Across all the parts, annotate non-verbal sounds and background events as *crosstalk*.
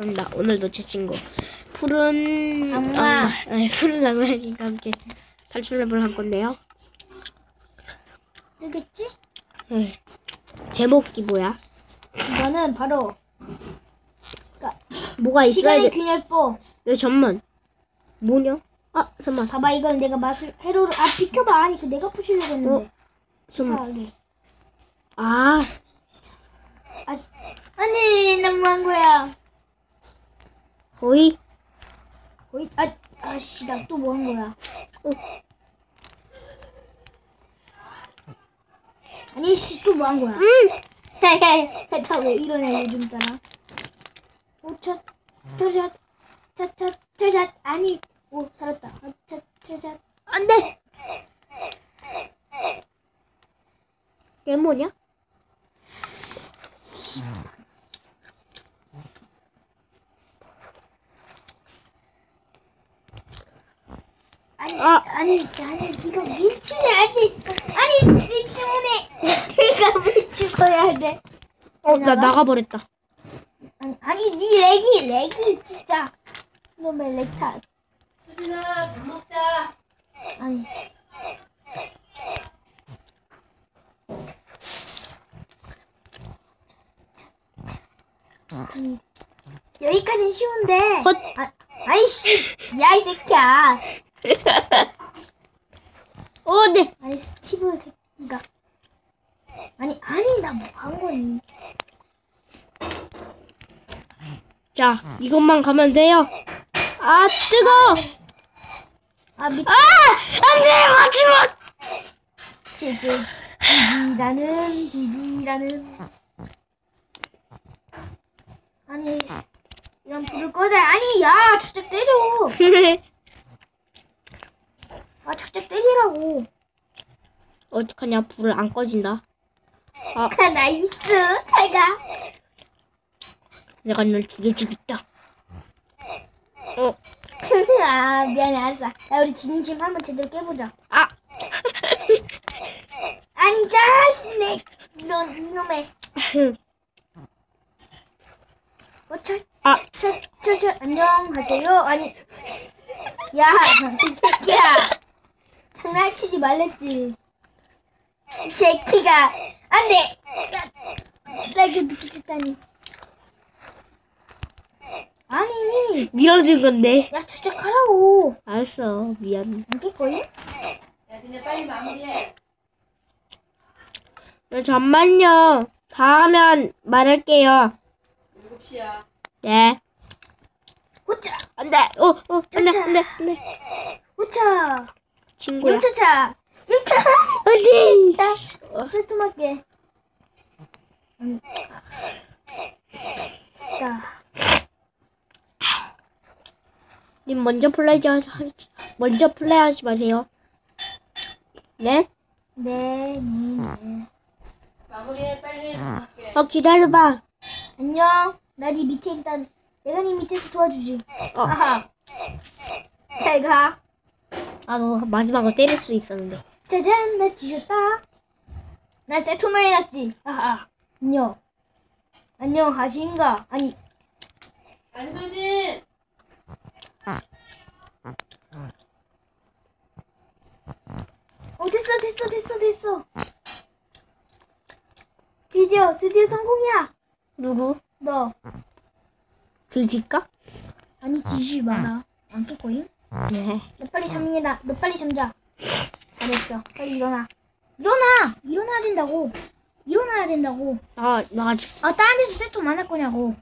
나 오늘도 제 친구 푸른 악마. 아니 푸른 악마님과 함께 탈출맵을 할 건데요. 뜨겠지? 네. 제목이 뭐야? 이거는 바로 뭐가 있어야 시간의 돼? 균열법. 왜 잠만 뭐냐? 아 잠만 봐봐 이걸 내가 마술 회로를 아 비켜봐 아니 그 내가 부시려고 했는데 잠만 이상하게 아 아 아니 너무한 거야 거의 거의 아 아씨 나 또 뭐 한 거야? 어. 아니 씨 또 뭐 한 거야? 음 다왜 *laughs* 이러냐 요즘 따라. 오차 차샷 차차 차샷 아니 오 살았다. 아, 차 차샷 안돼. 얘 뭐냐? 아니 아. 아니 아니 이거 밀치네 아니 아니 니 때문에 내가 밀칠 거야 돼 어나 나가? 나가버렸다. 아니, 아니 니 렉이 렉이 진짜 놈의 렉탈 수진아 밥 먹자. 아니 아니, 여기까진 쉬운데 헛. 아, 아이씨 야 이 새끼야 *laughs* 어 네. 아니 스티브 새끼가 아니 아니 나 뭐 한 거니 자 이것만 가면 돼요. 아 뜨거. 아 미... 아 안 돼 마지막. 지지 지지라는 지지라는 아니 이런 불을 꺼내 아니 야 착착 때려 *laughs* 아 착착 때리라고. 어떡하냐 불을 안 꺼진다. 아. *laughs* 아 나이스. 잘가. 내가 널 죽여주겠다. 어. *laughs* 아 미안해 알았어. 야 우리 진심 한번 제대로 깨보자. 아. *laughs* 아니 자식네. 이런 이놈의. 어차 아. 차차차 안녕하세요. 아니. 야 이 새끼야 장난치지 말랬지 이 새끼가 안 돼 나 이거 늦게 쳤다니 아니 밀어준 건데. 야 착착하라고 알았어 미안. 안 깰거임? 야, 니네 빨리 마무리해. 네, 잠만요. 다 하면 말할게요. 7시야. 네. 호차 안 돼. 어, 어, 안 돼, 안 돼, 안 돼. 호차 친구야. 용차차 용차 안돼. 자 세트맞게 음. 자 님 먼저 플레이하지 하지- 먼저 플레이 하지 마세요. 네? 네, 네. 마무리해, 빨리. 어 기다려봐. 안녕 나 네 밑에 일단 내가 네 밑에서 도와주지 어. 아하 잘 가 아너 마지막으로 때릴 수 있었는데. 짜잔 나 지셨다 나 세트만 해놨지 아하 안녕 안녕 하신가 아니 안수진! 어 됐어 됐어 됐어 됐어 드디어 드디어 성공이야 누구? 너 들킬까? 아니 기시 많아 안 깰거임? 네. 너 빨리 잠이다. 너 빨리 잠자. 잘했어. 빨리 일어나. 일어나! 일어나야 된다고. 일어나야 된다고. 아, 나 아직 아 다른 데서 세트 만할 거냐고.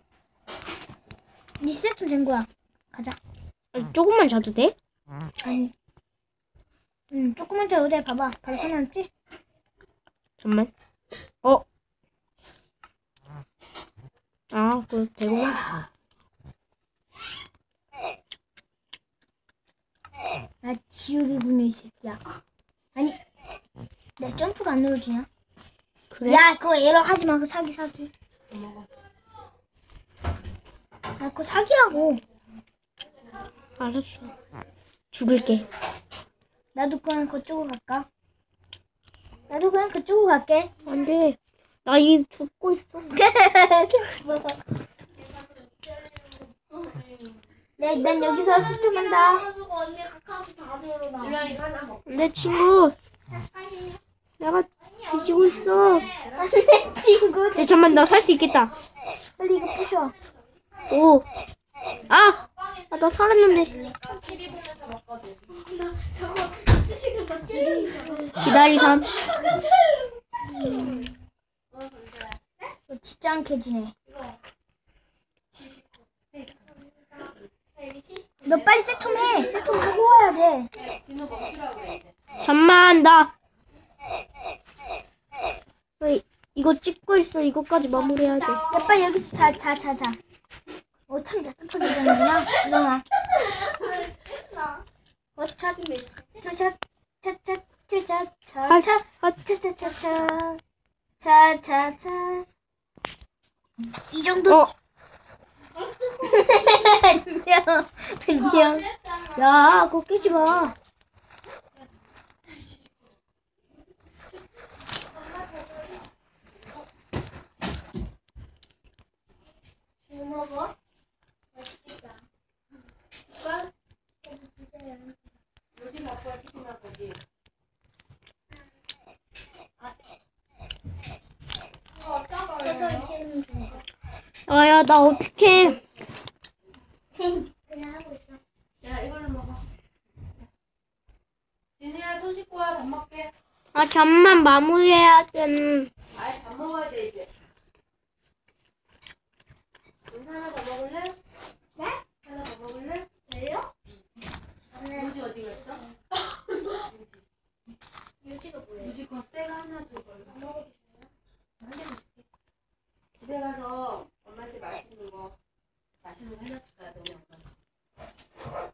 네 세트 된 거야. 가자. 조금만 자도 돼? 아니. 응 조금만 더 의뢰 봐봐. 바로 사놨지? 잠만. 어. 아, 그 되구 나. 나 지옥이군요 이 새끼야 아니 내 점프가 안 눌러지냐? 그래? 야 그거 에러 하지 마 그거 사기 사기 아 그거 사기라고 알았어. 죽을게. 나도 그냥 그쪽으로 갈까? 나도 그냥 그쪽으로 갈게. 안 돼. 나 이 죽고 있어. *laughs* 네, 난 여기서 스톰한다. 내 친구, 내가 뒤지고 있어. 친구. 네, 잠만 나 살 수 있겠다. 빨리 이거 부셔. 오, 아, 아, 나 살았는데. 기다리삼. 이거 진짜 안 캐지네. 너 빨리 세톰 해. 세톰 하고 와야 돼. 잠만 나. 어이, 이거 찍고 있어. 이거까지 마무리해야 돼. 야, 빨리 여기서 자, 자, 자, 자. 오, 참 야습하게 되는구나. 일어나. 어, 차, 차, 차, 차, 차, 차, 차, 차, 아, 차, 아, 차, 차, 차, 차, 차, 차, 차. 이 정도. 어, 뱅병. 야, 그거 끼지 마. 아야 나 어떡해 아, 잠만 마무리해야 돼. 아이 밥 먹어야 돼 이제. 윤사 하나 더 먹을래? 네? 하나 더 먹을래? 저요? 저는 유지 어디 갔어? *laughs* 유지가 뭐예요? 유지 겉새가 하나 줘 걸로. 한 개만 줄게. 집에 가서 엄마한테 맛있는 거 맛있는 거 해놨을 거야 너네 엄마.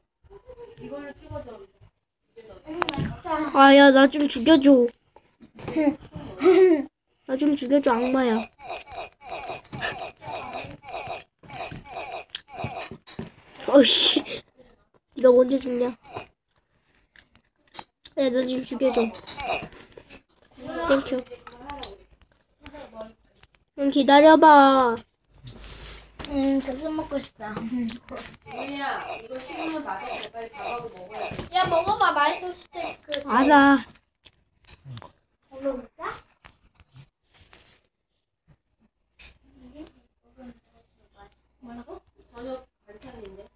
이걸로 찍어줘. 아, 야, 나 좀 죽여줘. 나 좀 죽여줘, 악마야. 어씨, 네가 언제 죽냐? 야, 나 좀 죽여줘. 땡큐. 응, 기다려봐. 음, 저도 먹고 싶다. 진이야 이거 식으면 맛없어. 빨리 밥하고 먹어야 돼. 야 먹어봐 맛있어 스테이크. 알아. 먹어볼까? 뭐라고? 저녁 반찬인데.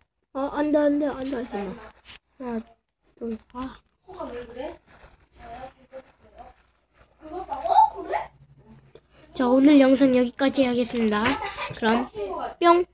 어, 안 돼, 안 돼, 안 돼. 잠깐만. 하나, 둘, 아. 코가 왜 그래? 자, 오늘 영상 여기까지 하겠습니다. 그럼, 뿅!